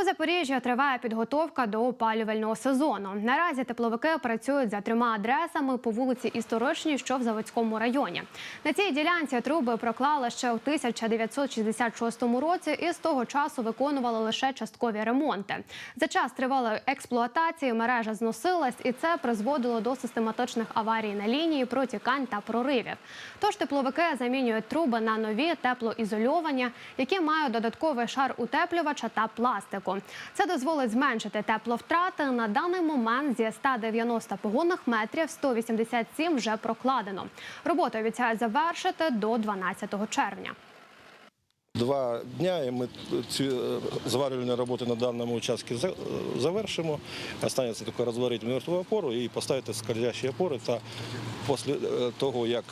У Запоріжжі триває підготовка до опалювального сезону. Наразі тепловики працюють за трьома адресами по вулиці Історичній, що в Заводському районі. На цій ділянці труби проклали ще у 1966 році і з того часу виконували лише часткові ремонти. За час тривалої експлуатації мережа зносилась, і це призводило до систематичних аварій на лінії, протікань та проривів. Тож тепловики замінюють труби на нові теплоізольовані, які мають додатковий шар утеплювача та пластику. Це дозволить зменшити тепловтрати. На даний момент зі 190 погонних метрів 187 вже прокладено. Роботу обіцяють завершити до 12 червня. Два дня і ми ці е, зварювальні роботи на даному участку е, завершимо. Останеться тільки розварити мертву опору і поставити скользящі опори. Та після е, того, як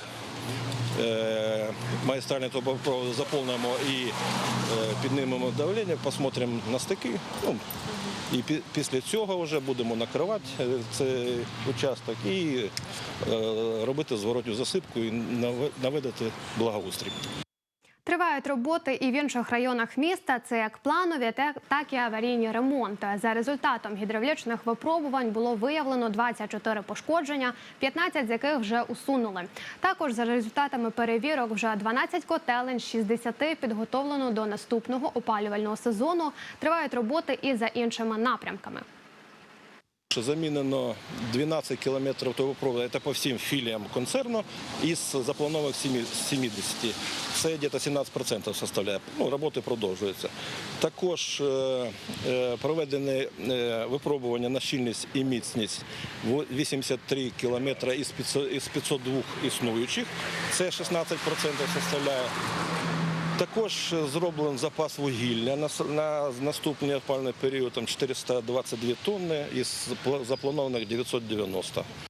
е, магістральний трубопровод заповнимо і е, піднімемо давлення, посмотримо на стики. Ну, і пі- після цього вже будемо накривати е, цей участок і робити зворотню засипку і наве- наведати благоустрій. Тривають роботи і в інших районах міста. Це як планові, так- і аварійні ремонти. За результатом гідравлічних випробувань було виявлено 24 пошкодження, 15 з яких вже усунули. Також за результатами перевірок вже 12 котелень з 60 підготовлено до наступного опалювального сезону. Тривають роботи і за іншими напрямками. Що Замінено 12 кілометрів трубопроводу, це по всім філіям концерну, із запланованих 70. Це десь 17% составляє. Ну, роботи продовжуються. Також е, е, проведені е, випробування на щільність і міцність в 83 кілометри із 500 із 502 існуючих. Це 16% составляє. Також зроблен запас вугілля на, наступний опальний період там 422 тонни із запла- запланованих 990.